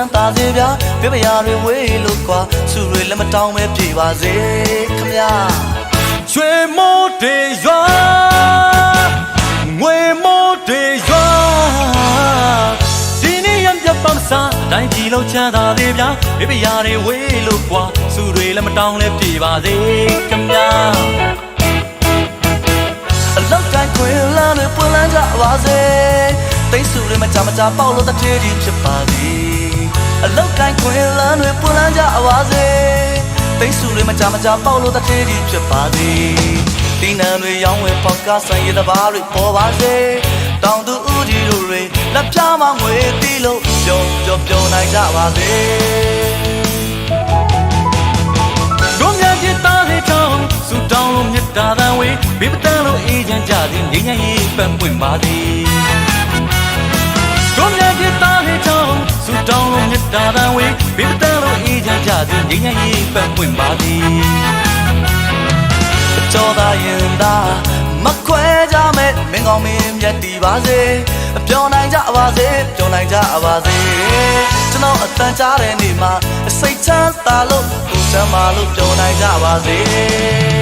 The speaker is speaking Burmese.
မ်းသာစေဗျာပြပရာတွေဝေးလို့ကွာသူတွေလက်မတောင်းပဲပြေပါစေခမညာရွှေမိုးတွေရွာငွေမိုးတွေရွာဒီနေ့ရံပြပမစားတိုင်းကြည်လုံးချမ်းသာသေးဗျာဘေးပရာတွေဝေးလို့ကွာစုတွေလည်းမတောင်းလဲပြေပါစေခင်ဗျာ တိတ်ဆူတွေမကြမကြပေါက်လို့တစ်ထေးကြီးဖြစ်ပါသည်အလောက်တိုင်းခွင်လန်းတွေပွင့်လန်းကြပါစေတိတ်ဆူတွေမကြမကြပေါက်လို့တစ်ထေးကြီးဖြစ်ပါသည်ဒီနံတွေရောင်းဝယ်ပေါက်ကဆိုင်ရတဲ့ဘာတွေပေါ်ပါစေတောင်သူဦးကြီးတို့တွေလက်ပြမငွေတီးလို့ပြုံပြုံပြုံနိုင်ကြပါစေတို့မြတ်จิตသားတွေတောင်းဆူတောင်းလို့မြတ်တာတန်ဝေးဘေးပတန်းလို့အေးချမ်းကြသည်ငြိမ်းချမ်းရေးပန်းပွင့်ပါသည် တောင်းလို့မြတ်တာတန်ဝေးဘေးပတန်းလို့အေးချမ်းကြသည်ငြိမ်းချမ်းရေးပန်းပွင့်ပါသည်ကြောသာရင်သာမခွဲကြမဲ့မင်းကောင်းမင်းမြတ်တည်ပါစေပျော်နိုင်ကြပါစေပျော်နိုင်ကြပါစေကျွန်တော်အတန်ကြားတဲ့နေ့မှာစိတ်ချမ်းသာလို့ကိုယ်ချမ်းသာလို့ပျော်နိုင်ကြပါစေ